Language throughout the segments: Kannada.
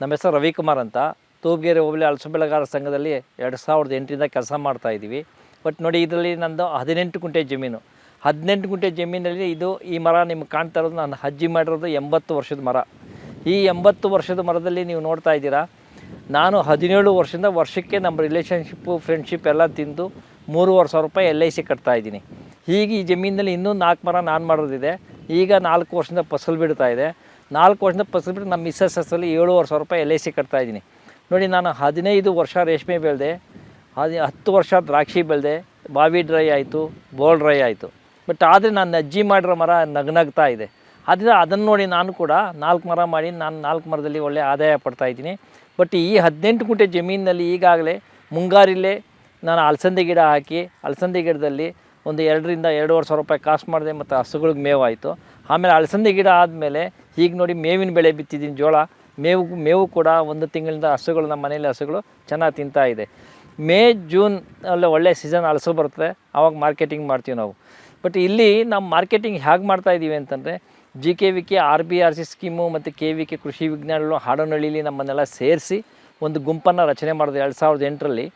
ನಮ್ಮ ಹೆಸರು ರವಿಕುಮಾರ್ ಅಂತ. ತೂಬಗೇರಿ ಹೋಬಳಿ ಅಲಸು ಬೆಳೆಗಾರ ಸಂಘದಲ್ಲಿ ಎರಡು ಸಾವಿರದ ಎಂಟರಿಂದ ಕೆಲಸ ಮಾಡ್ತಾ ಇದ್ದೀವಿ. ಬಟ್ ನೋಡಿ ಇದರಲ್ಲಿ ನಂದು ಹದಿನೆಂಟು ಗುಂಟೆ ಜಮೀನು. ಹದಿನೆಂಟು ಗುಂಟೆ ಜಮೀನಲ್ಲಿ ಇದು ಈ ಮರ ನಿಮ್ಗೆ ಕಾಣ್ತಾ ಇರೋದು ನಾನು ಅಜ್ಜಿ ಮಾಡಿರೋದು ಎಂಬತ್ತು ವರ್ಷದ ಮರ. ಈ ಎಂಬತ್ತು ವರ್ಷದ ಮರದಲ್ಲಿ ನೀವು ನೋಡ್ತಾ ಇದ್ದೀರಾ, ನಾನು ಹದಿನೇಳು ವರ್ಷದಿಂದ ವರ್ಷಕ್ಕೆ ನಮ್ಮ ರಿಲೇಷನ್ಶಿಪ್ಪು ಫ್ರೆಂಡ್ಶಿಪ್ ಎಲ್ಲ ತಿಂದು ಮೂರುವರೆ ಸಾವಿರ ರೂಪಾಯಿ ಎಲ್ ಐ ಸಿ ಕಟ್ತಾ ಇದ್ದೀನಿ. ಹೀಗೆ ಈ ಜಮೀನಲ್ಲಿ ಇನ್ನೂ ನಾಲ್ಕು ಮರ ನಾನು ಮಾಡೋದಿದೆ ಈಗ ನಾಲ್ಕು ವರ್ಷದಿಂದ ಫಸಲು ಬಿಡ್ತಾ ಇದೆ. ನಾಲ್ಕು ವರ್ಷದಿಂದ ಪಸ್ಬಿಟ್ಟು ನಮ್ಮ ಮಿಸ್ಸಸ್ ಹೆಸರಲ್ಲಿ ಏಳುವರೆ ಸಾವಿರ ರೂಪಾಯಿ ಎಲ್ ಐ ಸಿ ಕಟ್ತಾ ಇದ್ದೀನಿ. ನೋಡಿ, ನಾನು ಹದಿನೈದು ವರ್ಷ ರೇಷ್ಮೆ ಬೆಳೆದೆ. ಹದಿ, ಹತ್ತು ವರ್ಷ ದ್ರಾಕ್ಷಿ ಬೆಳೆದೆ. ಬಾವಿ ಡ್ರೈ ಆಯಿತು ಬೋಲ್ ಡ್ರೈ ಆಯಿತು. ಬಟ್ ಆದರೆ ನನ್ನ ಅಜ್ಜಿ ಮಾಡಿರೋ ಮರ ನಗ್ನಗ್ತಾ ಇದೆ. ಆದ್ದರಿಂದ ಅದನ್ನು ನೋಡಿ ನಾನು ಕೂಡ ನಾಲ್ಕು ಮರ ಮಾಡಿ ನಾನು ನಾಲ್ಕು ಮರದಲ್ಲಿ ಒಳ್ಳೆಯ ಆದಾಯ ಪಡ್ತಾ ಇದ್ದೀನಿ. ಬಟ್ ಈ ಹದಿನೆಂಟು ಗುಂಟೆ ಜಮೀನಿನಲ್ಲಿ ಈಗಾಗಲೇ ಮುಂಗಾರಿಲ್ಲೇ ನಾನು ಅಲಸಂದೆ ಗಿಡ ಹಾಕಿ, ಅಲಸಂದೆ ಗಿಡದಲ್ಲಿ ಒಂದು ಎರಡರಿಂದ ಎರಡೂವರೆ ಸಾವಿರ ರೂಪಾಯಿ ಕಾಸ್ಟ್ ಮಾಡಿದೆ ಮತ್ತು ಹಸುಗಳಿಗೆ ಮೇವಾಯಿತು. ಆಮೇಲೆ ಅಲಸಂದೆ ಗಿಡ ಆದಮೇಲೆ ಈಗ ನೋಡಿ ಮೇವಿನ ಬೆಳೆ ಬಿತ್ತಿದ್ದೀನಿ ಜೋಳ. ಮೇವು ಮೇವು ಕೂಡ ಒಂದು ತಿಂಗಳಿಂದ ಹಸುಗಳು, ನಮ್ಮ ಮನೇಲಿ ಹಸುಗಳು ಚೆನ್ನಾಗಿ ತಿಂತಾ ಇದೆ. ಮೇ, ಜೂನ್ ಅಲ್ಲಿ ಒಳ್ಳೆ ಸೀಸನ್ ಹಲಸು ಬರ್ತದೆ. ಆವಾಗ ಮಾರ್ಕೆಟಿಂಗ್ ಮಾಡ್ತೀವಿ ನಾವು. ಬಟ್ ಇಲ್ಲಿ ನಾವು ಮಾರ್ಕೆಟಿಂಗ್ ಹೇಗೆ ಮಾಡ್ತಾ ಇದ್ದೀವಿ ಅಂತಂದರೆ G K V K R B R C scheme ಮತ್ತು ಕೆ ವಿ ಕೆ ಕೃಷಿ ವಿಜ್ಞಾನಗಳು ಹಾಡನಹಳ್ಳಿಲಿ ನಮ್ಮನ್ನೆಲ್ಲ ಸೇರಿಸಿ ಒಂದು ಗುಂಪನ್ನು ರಚನೆ ಮಾಡಿದೆ ಎರಡು ಸಾವಿರದ ಎಂಟರಲ್ಲಿ.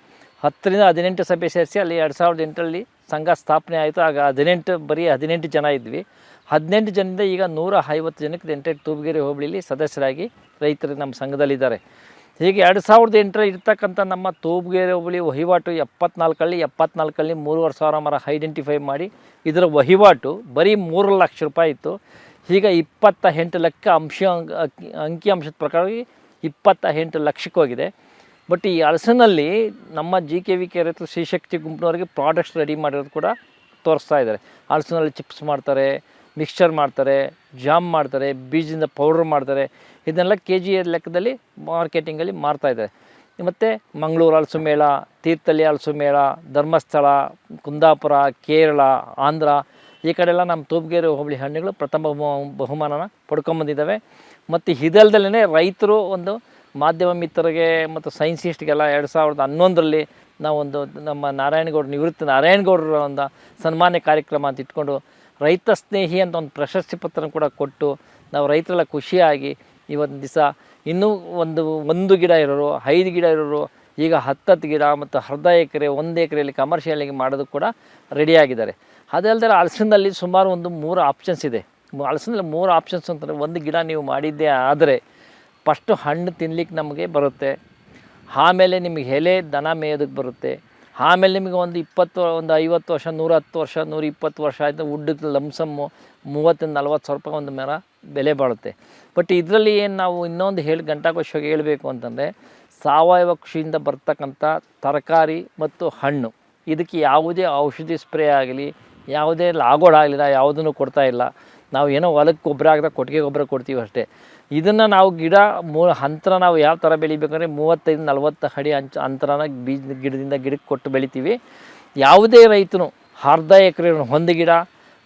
ಹತ್ತರಿಂದ ಹದಿನೆಂಟು ಸಭೆ ಸೇರಿಸಿ ಅಲ್ಲಿ ಎರಡು ಸಾವಿರದ ಎಂಟರಲ್ಲಿ ಸಂಘ ಸ್ಥಾಪನೆ ಆಯಿತು. ಆಗ ಹದಿನೆಂಟು, ಬರೀ ಹದಿನೆಂಟು ಜನ ಇದ್ವಿ. ಹದಿನೆಂಟು ಜನದಿಂದ ಈಗ ನೂರ ಐವತ್ತು ಜನಕ್ಕೆ ಎಂಟು ತೂಬಗೆರೆ ಹೋಬಳಿಲಿ ಸದಸ್ಯರಾಗಿ ರೈತರು ನಮ್ಮ ಸಂಘದಲ್ಲಿದ್ದಾರೆ. ಹೀಗೆ ಎರಡು ಸಾವಿರದ ಎಂಟರಲ್ಲಿ ಇರ್ತಕ್ಕಂಥ ನಮ್ಮ ತೂಬಗೆರೆ ಹೋಬಳಿ ವಹಿವಾಟು ಎಪ್ಪತ್ನಾಲ್ಕಲ್ಲಿ ಎಪ್ಪತ್ನಾಲ್ಕಲ್ಲಿ ಮೂರುವರೆ ಸಾವಿರ ಮರ ಐಡೆಂಟಿಫೈ ಮಾಡಿ ಇದರ ವಹಿವಾಟು ಬರೀ ಮೂರು ಲಕ್ಷ ರೂಪಾಯಿ ಇತ್ತು. ಈಗ ಇಪ್ಪತ್ತ ಎಂಟು ಲಕ್ಷ ಅಂಶ, ಅಂಕಿ ಅಂಶದ ಪ್ರಕಾರ ಇಪ್ಪತ್ತ ಎಂಟು ಲಕ್ಷಕ್ಕೆ ಹೋಗಿದೆ. ಬಟ್ ಈ ಹಲಸಿನಲ್ಲಿ ನಮ್ಮ ಜಿ ಕೆ ವಿ ಕೆ ರೈತರು ಶ್ರೀಶಕ್ತಿ ಗುಂಪಿನವರಿಗೆ ಪ್ರಾಡಕ್ಟ್ಸ್ ರೆಡಿ ಮಾಡಿರೋದು ಕೂಡ ತೋರಿಸ್ತಾ ಇದ್ದಾರೆ. ಹಲಸಿನಲ್ಲಿ ಚಿಪ್ಸ್ ಮಾಡ್ತಾರೆ ಮಿಕ್ಸ್ಚರ್ ಮಾಡ್ತಾರೆ ಜಾಮ್ ಮಾಡ್ತಾರೆ, ಬೀಜದಿಂದ ಪೌಡ್ರ್ ಮಾಡ್ತಾರೆ. ಇದನ್ನೆಲ್ಲ ಕೆ ಜಿ ಲೆಕ್ಕದಲ್ಲಿ ಮಾರ್ಕೆಟಿಂಗಲ್ಲಿ ಮಾರ್ತಾ ಇದ್ದಾರೆ. ಮತ್ತು ಮಂಗಳೂರು ಹಲಸು ಮೇಳ ತೀರ್ಥಹಳ್ಳಿ ಹಲಸು ಮೇಳ ಧರ್ಮಸ್ಥಳ, ಕುಂದಾಪುರ, ಕೇರಳ, ಆಂಧ್ರ, ಈ ಕಡೆಯೆಲ್ಲ ನಮ್ಮ ತೂಬ್ಗೆರೆ ಹೋಬಳಿ ಹಣ್ಣುಗಳು ಪ್ರಥಮ ಬಹು- ಬಹುಮಾನನ ಪಡ್ಕೊಂಬಂದಿದ್ದಾವೆ ಮತ್ತು ಇದಲ್ದಲ್ಲೇ ರೈತರು ಒಂದು ಮಾಧ್ಯಮ ಮಿತ್ರರಿಗೆ ಮತ್ತು ಸೈನ್ಸಿಸ್ಟ್ಗೆಲ್ಲ ಎರಡು ಸಾವಿರದ ಹನ್ನೊಂದರಲ್ಲಿ ನಾವೊಂದು ನಮ್ಮ ನಾರಾಯಣಗೌಡ ನಿವೃತ್ತ ನಾರಾಯಣಗೌಡರ ಒಂದು ಸನ್ಮಾನ್ಯ ಕಾರ್ಯಕ್ರಮ ಅಂತ ಇಟ್ಕೊಂಡು ರೈತ ಸ್ನೇಹಿ ಅಂತ ಒಂದು ಪ್ರಶಸ್ತಿ ಪತ್ರ ಕೂಡ ಕೊಟ್ಟು ನಾವು ರೈತರೆಲ್ಲ ಖುಷಿಯಾಗಿ ಇವತ್ತು ದಿವಸ ಇನ್ನೂ ಒಂದು ಒಂದು ಗಿಡ ಇರೋರು, ಐದು ಗಿಡ ಇರೋರು, ಈಗ ಹತ್ತತ್ತು ಗಿಡ ಮತ್ತು ಅರ್ಧ ಎಕರೆ, ಒಂದು ಎಕರೆಯಲ್ಲಿ ಕಮರ್ಷಿಯಲಿಗೆ ಮಾಡೋದು ಕೂಡ ರೆಡಿಯಾಗಿದ್ದಾರೆ ಅದಲ್ಲದೆ ಹಲಸಿನಲ್ಲಿ ಸುಮಾರು ಒಂದು ಮೂರು ಆಪ್ಷನ್ಸ್ ಇದೆ. ಹಲಸಿನಲ್ಲಿ ಮೂರು ಆಪ್ಷನ್ಸ್ ಅಂತಂದರೆ ಒಂದು ಗಿಡ ನೀವು ಮಾಡಿದ್ದೇ ಆದರೆ ಫಸ್ಟು ಹಣ್ಣು ತಿನ್ಲಿಕ್ಕೆ ನಮಗೆ ಬರುತ್ತೆ, ಆಮೇಲೆ ನಿಮಗೆ ಎಲೆ, ದನ ಮೇಯೋದಕ್ಕೆ ಬರುತ್ತೆ ಆಮೇಲೆ ನಿಮಗೆ ಒಂದು ಇಪ್ಪತ್ತು, ಒಂದು ಐವತ್ತು ವರ್ಷ ನೂರ ಹತ್ತು ವರ್ಷ ನೂರ ಇಪ್ಪತ್ತು ವರ್ಷ ಆಯಿತು ಉಡ್ಡಕ್ಕೆ ಲಂಸಮ್ಮು ಮೂವತ್ತರಿಂದ ನಲ್ವತ್ತು ಸಾವಿರ ರೂಪಾಯಿ ಒಂದು ಮೇರ ಬೆಲೆ ಬಾಳುತ್ತೆ. ಬಟ್ ಇದರಲ್ಲಿ ಏನು ನಾವು ಇನ್ನೊಂದು ಹೇಳಿ ಗಂಟಾಕೋಶವಾಗಿ ಹೇಳಬೇಕು ಅಂತಂದರೆ, ಸಾವಯವ ಕೃಷಿಯಿಂದ ಬರ್ತಕ್ಕಂಥ ತರಕಾರಿ ಮತ್ತು ಹಣ್ಣು. ಇದಕ್ಕೆ ಯಾವುದೇ ಔಷಧಿ ಸ್ಪ್ರೇ ಆಗಲಿ, ಯಾವುದೇ ಲಾಗೋಡ್ ಆಗಲಿಲ್ಲ, ಯಾವುದನ್ನು ಕೊಡ್ತಾ ಇಲ್ಲ. ನಾವು ಏನೋ ಹೊಲಕ್ಕೆ ಗೊಬ್ಬರ ಹಾಕಿದಾಗ ಕೊಟ್ಟಿಗೆ ಗೊಬ್ಬರ ಕೊಡ್ತೀವಿ ಅಷ್ಟೇ. ಇದನ್ನು ನಾವು ಗಿಡ ಮೂ ಅಂತರ ನಾವು ಯಾವ ಥರ ಬೆಳಿಬೇಕಂದ್ರೆ ಮೂವತ್ತೈದು ನಲವತ್ತು ಅಡಿ ಅಂಚ ಅಂತರನ ಬೀಜ, ಗಿಡದಿಂದ ಗಿಡಕ್ಕೆ ಕೊಟ್ಟು ಬೆಳಿತೀವಿ. ಯಾವುದೇ ರೈತನು ಅರ್ಧ ಎಕರೆ ಒಂದು ಗಿಡ,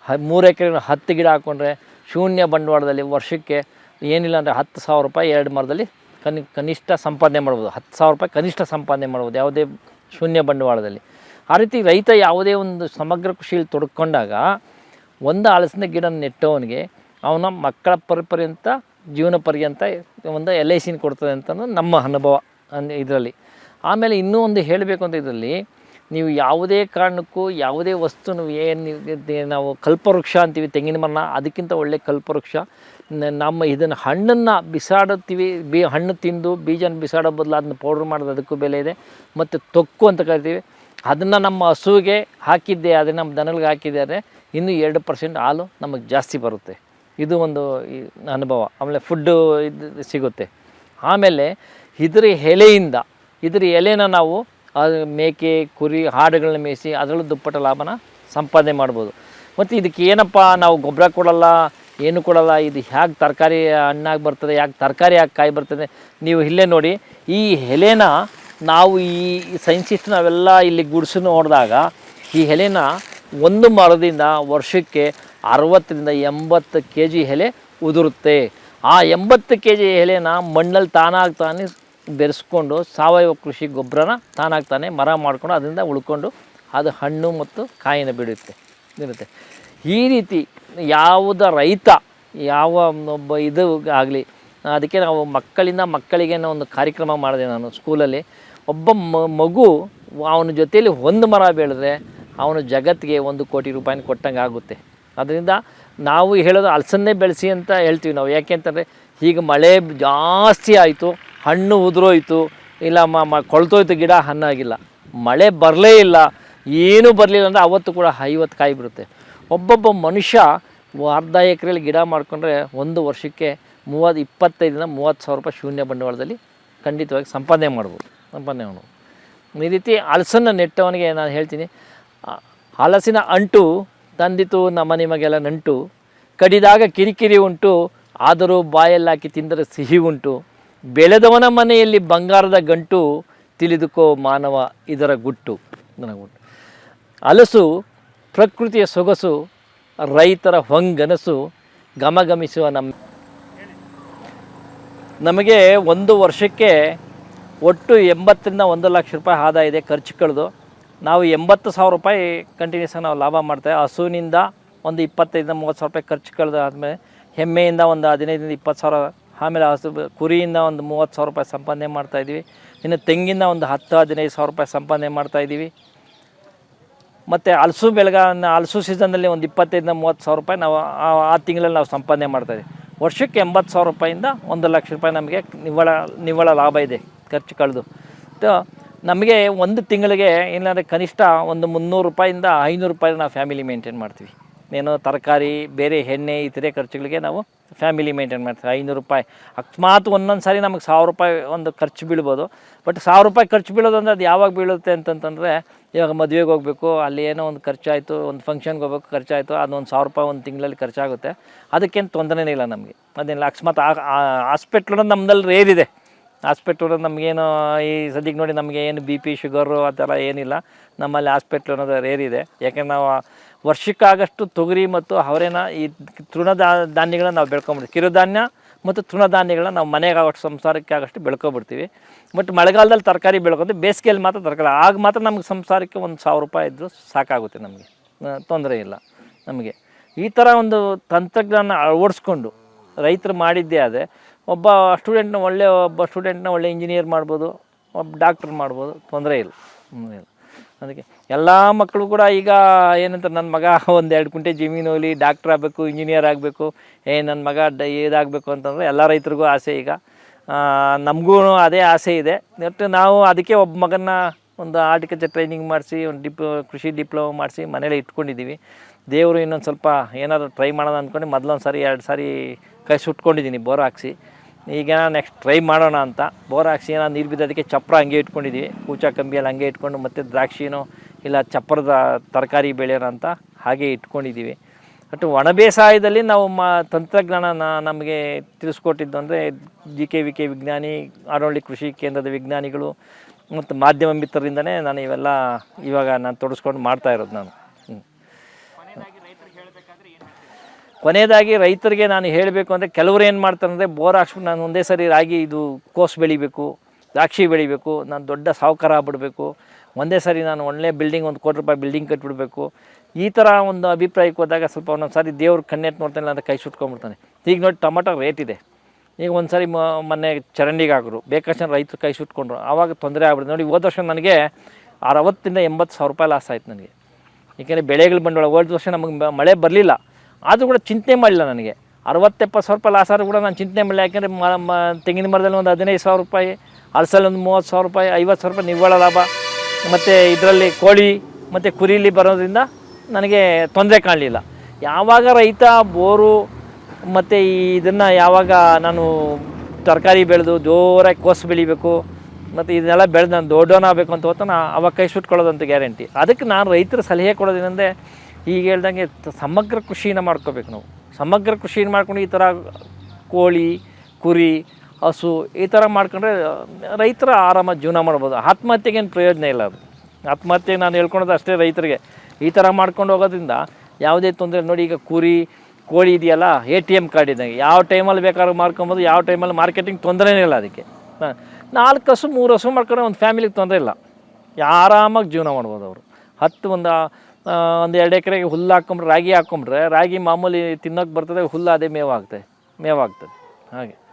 ಹ, ಮೂರು ಎಕರೆ ಹತ್ತು ಗಿಡ ಹಾಕ್ಕೊಂಡ್ರೆ ಶೂನ್ಯ ಬಂಡವಾಳದಲ್ಲಿ ವರ್ಷಕ್ಕೆ ಏನಿಲ್ಲ ಅಂದರೆ ಹತ್ತು ಸಾವಿರ ರೂಪಾಯಿ ಎರಡು ಮರದಲ್ಲಿ ಕನಿ, ಕನಿಷ್ಠ ಸಂಪಾದನೆ ಮಾಡ್ಬೋದು. ಹತ್ತು ಸಾವಿರ ರೂಪಾಯಿ ಕನಿಷ್ಠ ಸಂಪಾದನೆ ಮಾಡ್ಬೋದು ಯಾವುದೇ ಶೂನ್ಯ ಬಂಡವಾಳದಲ್ಲಿ. ಆ ರೀತಿ ರೈತ ಯಾವುದೇ ಒಂದು ಸಮಗ್ರ ಕೃಷಿಯಲ್ಲಿ ತೊಡ್ಕೊಂಡಾಗ ಒಂದು ಹಲಸಿನ ಗಿಡ ನೆಟ್ಟವನಿಗೆ ಅವನ ಮಕ್ಕಳ ಪರ ಪರ್ಯಂತ ಜೀವನ ಪರ್ಯಂತ ಒಂದು ಎಲ್ ಐ ಸಿನ ಕೊಡ್ತದೆ ಅಂತ ನಮ್ಮ ಅನುಭವ ಅಂದ ಇದರಲ್ಲಿ. ಆಮೇಲೆ ಇನ್ನೂ ಒಂದು ಹೇಳಬೇಕು ಅಂತ ಇದರಲ್ಲಿ, ನೀವು ಯಾವುದೇ ಕಾರಣಕ್ಕೂ ಯಾವುದೇ ವಸ್ತು ಏನು ನಾವು ಕಲ್ಪವೃಕ್ಷ ಅಂತೀವಿ, ತೆಂಗಿನ ಮರನ, ಅದಕ್ಕಿಂತ ಒಳ್ಳೆ ಕಲ್ಪವೃಕ್ಷ. ನಮ್ಮ ಇದನ್ನು ಹಣ್ಣನ್ನು ಬಿಸಾಡುತ್ತೀವಿ, ಬಿ ಹಣ್ಣು ತಿಂದು ಬೀಜನ ಬಿಸಾಡೋ ಬದಲು ಅದನ್ನು ಪೌಡ್ರ್ ಮಾಡೋದು ಅದಕ್ಕೂ ಬೆಲೆ ಇದೆ. ಮತ್ತು ತೊಕ್ಕು ಅಂತ ಕರಿತೀವಿ. ಅದನ್ನು ನಮ್ಮ ಹಸುವಿಗೆ ಹಾಕಿದ್ದೆ, ಅದನ್ನು ನಮ್ಮ ದನಗಳಿಗೆ ಹಾಕಿದ್ದಾರೆ. ಇನ್ನೂ ಎರಡು ಪರ್ಸೆಂಟ್ ಹಾಲು ನಮಗೆ ಜಾಸ್ತಿ ಬರುತ್ತೆ. ಇದು ಒಂದು ಅನುಭವ. ಆಮೇಲೆ ಫುಡ್ಡು ಇದು ಸಿಗುತ್ತೆ. ಆಮೇಲೆ ಇದರ ಎಲೆಯಿಂದ, ಇದರ ಎಲೆನ ನಾವು ಮೇಕೆ, ಕುರಿ, ಹಾಡುಗಳನ್ನ ಮೇಯಿಸಿ ಅದರಲ್ಲೂ ದುಪ್ಪಟ ಲಾಭನ ಸಂಪಾದನೆ ಮಾಡ್ಬೋದು. ಮತ್ತು ಇದಕ್ಕೆ ಏನಪ್ಪ ನಾವು ಗೊಬ್ಬರ ಕೊಡಲ್ಲ, ಏನು ಕೊಡಲ್ಲ, ಇದು ಹೇಗೆ ತರಕಾರಿ ಹಣ್ಣಾಗಿ ಬರ್ತದೆ ಯಾಕೆ ತರಕಾರಿ ಯಾಕೆ ಕಾಯಿ ಬರ್ತದೆ, ನೀವು ಇಲ್ಲೇ ನೋಡಿ, ಈ ಎಲೆನ ನಾವು ಈ ಸೈನ್ಸಿಸ್ಟ್ ನಾವೆಲ್ಲ ಇಲ್ಲಿ ಗುಡಿಸು ನೋಡಿದಾಗ, ಈ ಎಲೆನ ಒಂದು ಮರದಿಂದ ವರ್ಷಕ್ಕೆ ಅರವತ್ತರಿಂದ ಎಂಬತ್ತು ಕೆ ಜಿ ಎಲೆ ಉದುರುತ್ತೆ. ಆ ಎಂಬತ್ತು ಕೆ ಜಿ ಎಲೆನ ಮಣ್ಣಲ್ಲಿ ತಾನಾಗ್ತಾನೆ ಬೆರೆಸ್ಕೊಂಡು ಸಾವಯವ ಕೃಷಿ ಗೊಬ್ಬರನ ತಾನಾಗ್ತಾನೆ ಮರ ಮಾಡಿಕೊಂಡು ಅದರಿಂದ ಉಳ್ಕೊಂಡು ಅದು ಹಣ್ಣು ಮತ್ತು ಕಾಯಿನ ಬಿಡುತ್ತೆ ಇರುತ್ತೆ ಈ ರೀತಿ ಯಾವುದ ರೈತ, ಯಾವ ಒಬ್ಬ ಇದು ಆಗಲಿ, ಅದಕ್ಕೆ ನಾವು ಮಕ್ಕಳಿಂದ ಮಕ್ಕಳಿಗೆ ಒಂದು ಕಾರ್ಯಕ್ರಮ ಮಾಡಿದೆ ನಾನು ಸ್ಕೂಲಲ್ಲಿ. ಒಬ್ಬ ಮಗು ಅವನ ಜೊತೆಯಲ್ಲಿ ಒಂದು ಮರ ಬೆಳೆದ್ರೆ ಅವನು ಜಗತ್ತಿಗೆ ಒಂದು ಕೋಟಿ ರೂಪಾಯಿನ ಕೊಟ್ಟಂಗೆ ಆಗುತ್ತೆ. ಅದರಿಂದ ನಾವು ಹೇಳೋದು ಹಲಸನ್ನೇ ಬೆಳೆಸಿ ಅಂತ ಹೇಳ್ತೀವಿ ನಾವು. ಯಾಕೆ ಅಂತಂದರೆ ಈಗ ಮಳೆ ಜಾಸ್ತಿ ಆಯಿತು, ಹಣ್ಣು ಉದುರೋಯ್ತು, ಇಲ್ಲ ಮ ಕೊಳ್ತೋಯ್ತು ಗಿಡ ಹಣ್ಣಾಗಿಲ್ಲ. ಮಳೆ ಬರಲೇ ಇಲ್ಲ, ಏನೂ ಬರಲಿಲ್ಲ ಅಂದರೆ ಅವತ್ತು ಕೂಡ ಐವತ್ತು ಕಾಯಿ ಬಿಡುತ್ತೆ ಒಬ್ಬೊಬ್ಬ ಮನುಷ್ಯ ಅರ್ಧ ಎಕರೆಯಲ್ಲಿ ಗಿಡ ಮಾಡಿಕೊಂಡ್ರೆ ಒಂದು ವರ್ಷಕ್ಕೆ ಮೂವತ್ತು ಇಪ್ಪತ್ತೈದರಿಂದ ಮೂವತ್ತು ಸಾವಿರ ರೂಪಾಯಿ ಶೂನ್ಯ ಬಂಡವಾಳದಲ್ಲಿ ಖಂಡಿತವಾಗಿ ಸಂಪಾದನೆ ಮಾಡ್ಬೋದು. ಸಂಪಾದನೆ ಮಾಡ್ಬೋದು. ಈ ರೀತಿ ಹಲಸನ್ನು ನೆಟ್ಟವನಿಗೆ ನಾನು ಹೇಳ್ತೀನಿ ಹಲಸಿನ ಅಂಟು ತಂದಿತು ನಮ್ಮ ನಿಮಗೆಲ್ಲ ನಂಟು. ಕಡಿದಾಗ ಕಿರಿಕಿರಿ ಉಂಟು, ಆದರೂ ಬಾಯಲ್ಲಾಕಿ ತಿಂದರೆ ಸಿಹಿ ಉಂಟು. ಬೆಳೆದವನ ಮನೆಯಲ್ಲಿ ಬಂಗಾರದ ಗಂಟು, ತಿಳಿದುಕೋ ಮಾನವ ಇದರ ಗುಟ್ಟು. ನನಗುಂಟು ಹಲಸು ಪ್ರಕೃತಿಯ ಸೊಗಸು, ರೈತರ ಹೊಂಗನಸು ಗಮಗಮಿಸುವ ನಮ್ಮ ನಮಗೆ ಒಂದು ವರ್ಷಕ್ಕೆ ಒಟ್ಟು ಎಂಬತ್ತರಿಂದ ಒಂದು ಲಕ್ಷ ರೂಪಾಯಿ ಆದಾಯ ಇದೆ ಖರ್ಚು ಕಳೆದು. ನಾವು ಎಂಬತ್ತು ಸಾವಿರ ರೂಪಾಯಿ ಕಂಟಿನ್ಯೂಸ್ ನಾವು ಲಾಭ ಮಾಡ್ತೇವೆ. ಹಸುವಿನಿಂದ ಒಂದು ಇಪ್ಪತ್ತೈದರಿಂದ ಮೂವತ್ತು ಸಾವಿರ ರೂಪಾಯಿ ಖರ್ಚು ಕಳೆದ ಆದಮೇಲೆ ಹೆಮ್ಮೆಯಿಂದ ಒಂದು ಹದಿನೈದರಿಂದ ಇಪ್ಪತ್ತು ಸಾವಿರ, ಆಮೇಲೆ ಹಸು ಕುರಿಯಿಂದ ಒಂದು ಮೂವತ್ತು ಸಾವಿರ ರೂಪಾಯಿ ಸಂಪಾದನೆ ಮಾಡ್ತಾಯಿದ್ವಿ ಇನ್ನು ತೆಂಗಿನ ಒಂದು ಹತ್ತು, ಹದಿನೈದು ಸಾವಿರ ರೂಪಾಯಿ ಸಂಪಾದನೆ ಮಾಡ್ತಾಯಿದ್ದೀವಿ ಮತ್ತು ಹಲಸು ಬೆಳಗ ಹಲಸು ಸೀಸನ್ನಲ್ಲಿ ಒಂದು ಇಪ್ಪತ್ತೈದರಿಂದ ಮೂವತ್ತು ಸಾವಿರ ರೂಪಾಯಿ ನಾವು ಆ- ತಿಂಗಳಲ್ಲಿ ನಾವು ಸಂಪಾದನೆ ಮಾಡ್ತಾಯಿದ್ದೀವಿ ವರ್ಷಕ್ಕೆ ಎಂಬತ್ತು ಸಾವಿರ ರೂಪಾಯಿಂದ ಒಂದು ಲಕ್ಷ ರೂಪಾಯಿ ನಮಗೆ ನಿವ್ವಳ ನಿವ್ವಳ ಲಾಭ ಇದೆ ಖರ್ಚು ಕಳೆದು. ನಮಗೆ ಒಂದು ತಿಂಗಳಿಗೆ ಏನಾದರೆ ಕನಿಷ್ಠ ಒಂದು ಮುನ್ನೂರು ರೂಪಾಯಿಂದ ಐನೂರು ರೂಪಾಯಿ ನಾವು ಫ್ಯಾಮಿಲಿ ಮೇಂಟೈನ್ ಮಾಡ್ತೀವಿ. ಏನು ತರಕಾರಿ, ಬೇರೆ ಎಣ್ಣೆ, ಇತರೆ ಖರ್ಚುಗಳಿಗೆ ನಾವು ಫ್ಯಾಮಿಲಿ ಮೇಂಟೈನ್ ಮಾಡ್ತೀವಿ. ಐನೂರು ರೂಪಾಯಿ. ಅಕಸ್ಮಾತ್ ಒಂದೊಂದು ಸಾರಿ ನಮಗೆ ಸಾವಿರ ರೂಪಾಯಿ ಒಂದು ಖರ್ಚು ಬೀಳ್ಬೋದು. ಬಟ್ ಸಾವಿರ ರೂಪಾಯಿ ಖರ್ಚು ಬೀಳೋದು ಅಂದರೆ ಅದು ಯಾವಾಗ ಬೀಳುತ್ತೆ ಅಂತಂತಂದರೆ, ಇವಾಗ ಮದುವೆಗೆ ಹೋಗಬೇಕು, ಅಲ್ಲಿ ಏನೋ ಒಂದು ಖರ್ಚಾಯಿತು, ಒಂದು ಫಂಕ್ಷನ್ಗೆ ಹೋಗ್ಬೇಕು, ಖರ್ಚಾಯಿತು, ಅದೊಂದು ಸಾವಿರ ರೂಪಾಯಿ ಒಂದು ತಿಂಗಳಲ್ಲಿ ಖರ್ಚಾಗುತ್ತೆ. ಅದಕ್ಕೇನು ತೊಂದರೆನೇ ಇಲ್ಲ ನಮಗೆ. ಅದೇನಿಲ್ಲ, ಅಕಸ್ಮಾತ್ ಆ ನಮ್ಮದಲ್ಲಿ ರೇರ್ ಇದೆ. ಹಾಸ್ಪಿಟ್ಲ್ ನಮಗೇನು, ಈ ಸದ್ಯಕ್ಕೆ ನೋಡಿ ನಮಗೆ ಏನು ಬಿ ಪಿ ಶುಗರು ಆ ಥರ ಏನಿಲ್ಲ. ನಮ್ಮಲ್ಲಿ ಹಾಸ್ಪಿಟ್ಲ್ ಅನ್ನೋದು ರೇರ್ ಇದೆ. ಯಾಕೆಂದ್ರೆ ನಾವು ವರ್ಷಕ್ಕಾಗಷ್ಟು ತೊಗರಿ ಮತ್ತು ಅವರೇನ ಈ ತೃಣ ಧಾನ್ಯಗಳನ್ನ ನಾವು ಬೆಳ್ಕೊಂಬಿಡ್ತೀವಿ. ಕಿರುಧಾನ್ಯ ಮತ್ತು ತೃಣಧಾನ್ಯಗಳನ್ನ ನಾವು ಮನೆಗೆ ಆಗೋಷ್ಟು ಸಂಸಾರಕ್ಕೆ ಆಗಷ್ಟು ಬೆಳ್ಕೊಬಿಡ್ತೀವಿ. ಬಟ್ ಮಳೆಗಾಲದಲ್ಲಿ ತರಕಾರಿ ಬೆಳ್ಕೊಂಡು ಬೇಸಿಗೆಯಲ್ಲಿ ಮಾತ್ರ ತರಕಾರಿ, ಆಗ ಮಾತ್ರ ನಮ್ಗೆ ಸಂಸಾರಕ್ಕೆ ಒಂದು ಸಾವಿರ ರೂಪಾಯಿ ಇದ್ದರೂ ಸಾಕಾಗುತ್ತೆ ನಮಗೆ. ತೊಂದರೆ ಇಲ್ಲ ನಮಗೆ. ಈ ಥರ ಒಂದು ತಂತ್ರಜ್ಞಾನ ಅಳವಡಿಸ್ಕೊಂಡು ರೈತರು ಮಾಡಿದ್ದೇ ಆದರೆ ಒಬ್ಬ ಸ್ಟೂಡೆಂಟ್ನ ಒಳ್ಳೆ ಒಬ್ಬ ಸ್ಟೂಡೆಂಟ್ನ ಒಳ್ಳೆ ಇಂಜಿನಿಯರ್ ಮಾಡ್ಬೋದು, ಒಬ್ಬ ಡಾಕ್ಟ್ರ್ ಮಾಡ್ಬೋದು, ತೊಂದರೆ ಇಲ್ಲ ಅದಕ್ಕೆ ಎಲ್ಲ ಮಕ್ಕಳು ಕೂಡ ಈಗ ಏನಂತ ನನ್ನ ಮಗ ಒಂದು ಎರಡು ಕುಂಟೆ ಜಮೀನು ಹೋಗಲಿ ಡಾಕ್ಟ್ರ್ ಆಗಬೇಕು ಇಂಜಿನಿಯರ್ ಆಗಬೇಕು, ಏ ನನ್ನ ಮಗ ಡ ಇದಾಗಬೇಕು ಅಂತಂದರೆ ಎಲ್ಲ ರೈತರಿಗೂ ಆಸೆ ಈಗ. ನಮಗೂ ಅದೇ ಆಸೆ ಇದೆ. ಒಟ್ಟು ನಾವು ಅದಕ್ಕೆ ಒಬ್ಬ ಮಗನ್ನ ಒಂದು ಆರ್ಟಿಕಲ್ಚರ್ ಟ್ರೈನಿಂಗ್ ಮಾಡಿಸಿ, ಒಂದು ಡಿಪ್ ಕೃಷಿ ಡಿಪ್ಲೊಮಾ ಮಾಡಿಸಿ ಮನೇಲಿ ಇಟ್ಕೊಂಡಿದ್ದೀವಿ. ದೇವರು ಇನ್ನೊಂದು ಸ್ವಲ್ಪ ಏನಾದರೂ ಟ್ರೈ ಮಾಡೋಣ ಅಂದ್ಕೊಂಡು ಮೊದಲೊಂದು ಸಾರಿ ಎರಡು ಸಾರಿ ಕೈ ಸುಟ್ಕೊಂಡಿದ್ದೀನಿ, ಬೋರ್ ಹಾಕ್ಸಿ. ಈಗ ನೆಕ್ಸ್ಟ್ ಟ್ರೈ ಮಾಡೋಣ ಅಂತ. ಬೋರ್ ಹಾಕ್ಸಿ ಏನೋ ನೀರು ಬಿದ್ದೋದಕ್ಕೆ ಚಪ್ಪರ ಹಂಗೆ ಇಟ್ಕೊಂಡಿದ್ದೀವಿ ಕೂಚ ಕಂಬಿಯಲ್ಲಿ ಹಂಗೆ ಇಟ್ಕೊಂಡು ಮತ್ತು ದ್ರಾಕ್ಷಿನೋ ಇಲ್ಲ ಚಪ್ಪರದ ತರಕಾರಿ ಬೆಳೆಯೋಣ ಅಂತ ಹಾಗೆ ಇಟ್ಕೊಂಡಿದ್ದೀವಿ ಬಟ್ ಒಣ ಬೇಸಾಯದಲ್ಲಿ ನಾವು ಮ ತಂತ್ರಜ್ಞಾನ ನಮಗೆ ತಿಳಿಸ್ಕೊಟ್ಟಿದ್ದು ಅಂದರೆ ಜಿ ಕೆ ವಿ ಕೆ ವಿಜ್ಞಾನಿ ಆರೋಳ್ಳಿ ಕೃಷಿ ಕೇಂದ್ರದ ವಿಜ್ಞಾನಿಗಳು ಮತ್ತು ಮಾಧ್ಯಮ ಮಿತ್ರರಿಂದನೇ ನಾನು ಇವೆಲ್ಲ ಇವಾಗ ನಾನು ತೊಡಸ್ಕೊಂಡು ಮಾಡ್ತಾ ಇರೋದು ನಾನು. ಕೊನೆಯದಾಗಿ ರೈತರಿಗೆ ನಾನು ಹೇಳಬೇಕು ಅಂದರೆ ಕೆಲವರು ಏನು ಮಾಡ್ತಾರೆ ಅಂದರೆ ಬೋರ್ ಹಾಕ್ಸ್ಬಿಟ್ಟು ನಾನು ಒಂದೇ ಸರಿ ರಾಗಿ ಇದು ಕೋಸು ಬೆಳಿಬೇಕು, ದ್ರಾಕ್ಷಿ ಬೆಳಿಬೇಕು, ನಾನು ದೊಡ್ಡ ಸಾಹುಕಾರ ಆಗ್ಬಿಡಬೇಕು, ಒಂದೇ ಸರಿ ನಾನು ಒಳ್ಳೆ ಬಿಲ್ಡಿಂಗ್ ಒಂದು ಕೋಟಿ ರೂಪಾಯಿ ಬಿಲ್ಡಿಂಗ್ ಕಟ್ಬಿಡ್ಬೇಕು. ಈ ಥರ ಒಂದು ಅಭಿಪ್ರಾಯಕ್ಕೆ ಹೋದಾಗ ಸ್ವಲ್ಪ ಒಂದೊಂದು ಸಾರಿ ದೇವ್ರ ಕಣ್ಣೆತ್ತು ನೋಡ್ತಾನೆ ಅಂತ ಕೈ ಸುಟ್ಕೊಂಡ್ಬಿಡ್ತಾನೆ. ಈಗ ನೋಡಿ ಟೊಮೊಟೊ ರೇಟ್ ಇದೆ. ಈಗ ಒಂದು ಸಾರಿ ಮೊನ್ನೆ ಚರಂಡಿಗೆ ಬೇಕಷ್ಟು ರೈತರು ಕೈ ಸುಟ್ಕೊಂಡ್ರು. ಆವಾಗ ತೊಂದರೆ ಆಗ್ಬಿಡ್ತು. ನೋಡಿ ಹೋದ ವರ್ಷ ನನಗೆ ಅರವತ್ತಿಂದ ಎಂಬತ್ತು ಸಾವಿರ ರೂಪಾಯಿ ಲಾಸ್ ಆಯ್ತು ನನಗೆ. ಏಕೆಂದರೆ ಬೆಳೆಗಳು ಬಂಡವಾಳ ಹೋದ ವರ್ಷ ನಮಗೆ ಮಳೆ ಬರಲಿಲ್ಲ. ಆದರೂ ಕೂಡ ಚಿಂತನೆ ಮಾಡಿಲ್ಲ ನನಗೆ. ಅರವತ್ತೆಪ್ಪತ್ತು ಸಾವಿರ ರೂಪಾಯಿ ಲಾಸ್ ಆದರೂ ಕೂಡ ನಾನು ಚಿಂತನೆ ಮಾಡಲಿಲ್ಲ ಯಾಕೆಂದರೆ ಮ ತೆಂಗಿನ ಮರದಲ್ಲಿ ಒಂದು ಹದಿನೈದು ಸಾವಿರ ರೂಪಾಯಿ ಅಲಸಲ್ಲಿ ಒಂದು ಮೂವತ್ತು ಸಾವಿರ ರೂಪಾಯಿ, ಐವತ್ತು ಸಾವಿರ ರೂಪಾಯಿ ನಿವ್ವಳ ಲಾಭ. ಮತ್ತು ಇದರಲ್ಲಿ ಕೋಳಿ, ಮತ್ತು ಕುರಿಲಿ ಬರೋದ್ರಿಂದ ನನಗೆ ತೊಂದರೆ ಕಾಣಲಿಲ್ಲ. ಯಾವಾಗ ರೈತ, ಬೋರು, ಮತ್ತು ಈ ಇದನ್ನು ಯಾವಾಗ ನಾನು ತರಕಾರಿ ಬೆಳೆದು ಜೋರಾಗಿ ಕೋಸು ಬೆಳಿಬೇಕು, ಮತ್ತು ಇದನ್ನೆಲ್ಲ ಬೆಳೆದು ನಾನು ದೊಡ್ಡವನಾಗಬೇಕು ಅಂತ ಹೋಗ್ತಾನೆ ಅವಾಗ ಕೈ ಸುಟ್ಕೊಳ್ಳೋದಂತ ಗ್ಯಾರಂಟಿ. ಅದಕ್ಕೆ ನಾನು ರೈತರ ಸಲಹೆ ಕೊಡೋದೇನೆಂದರೆ ಈಗ ಹೇಳ್ದಂಗೆ ಸಮಗ್ರ ಕೃಷಿನ ಮಾಡ್ಕೋಬೇಕು ನಾವು. ಸಮಗ್ರ ಕೃಷಿನ ಮಾಡ್ಕೊಂಡು ಈ ಥರ ಕೋಳಿ, ಕುರಿ, ಹಸು ಈ ಥರ ಮಾಡ್ಕೊಂಡ್ರೆ ರೈತರ ಆರಾಮಾಗಿ ಜೀವನ ಮಾಡ್ಬೋದು. ಆತ್ಮಹತ್ಯೆಗೇನು ಪ್ರಯೋಜನ ಇಲ್ಲ ಅದು. ಆತ್ಮಹತ್ಯೆ ನಾನು ಹೇಳ್ಕೊಳೋದು ಅಷ್ಟೇ ರೈತರಿಗೆ. ಈ ಥರ ಮಾಡ್ಕೊಂಡು ಹೋಗೋದ್ರಿಂದ ಯಾವುದೇ ತೊಂದರೆ ನೋಡಿ ಈಗ ಕುರಿ, ಕೋಳಿ ಇದೆಯಲ್ಲ, ಎ ಟಿ ಎಂ ಕಾರ್ಡ್ ಇದ್ದಂಗೆ. ಯಾವ ಟೈಮಲ್ಲಿ ಬೇಕಾದ್ರೂ ಮಾರ್ಕೊಬೋದು ಯಾವ ಟೈಮಲ್ಲಿ ಮಾರ್ಕೆಟಿಂಗ್ ತೊಂದರೆನೇ ಇಲ್ಲ ಅದಕ್ಕೆ. ನಾಲ್ಕು ಹಸು, ಮೂರು ಹಸು ಮಾಡ್ಕೊಂಡ್ರೆ ಒಂದು ಫ್ಯಾಮಿಲಿಗೆ ತೊಂದರೆ ಇಲ್ಲ. ಆರಾಮಾಗಿ ಜೀವನ ಮಾಡ್ಬೋದು ಅವರು. ಹತ್ತು ಒಂದು ಒಂದು ಎರಡು ಎಕರೆಗೆ ಹುಲ್ಲು ಹಾಕೊಂಬ್ರೆ, ರಾಗಿ ಹಾಕೊಂಬ್ರೆ, ರಾಗಿ ಮಾಮೂಲಿ ತಿನ್ನೋಕೆ ಬರ್ತದೆ ಹುಲ್ಲು ಅದೇ ಮೇವಾಗ್ತದೆ ಮೇವಾಗ್ತದೆ ಹಾಗೆ.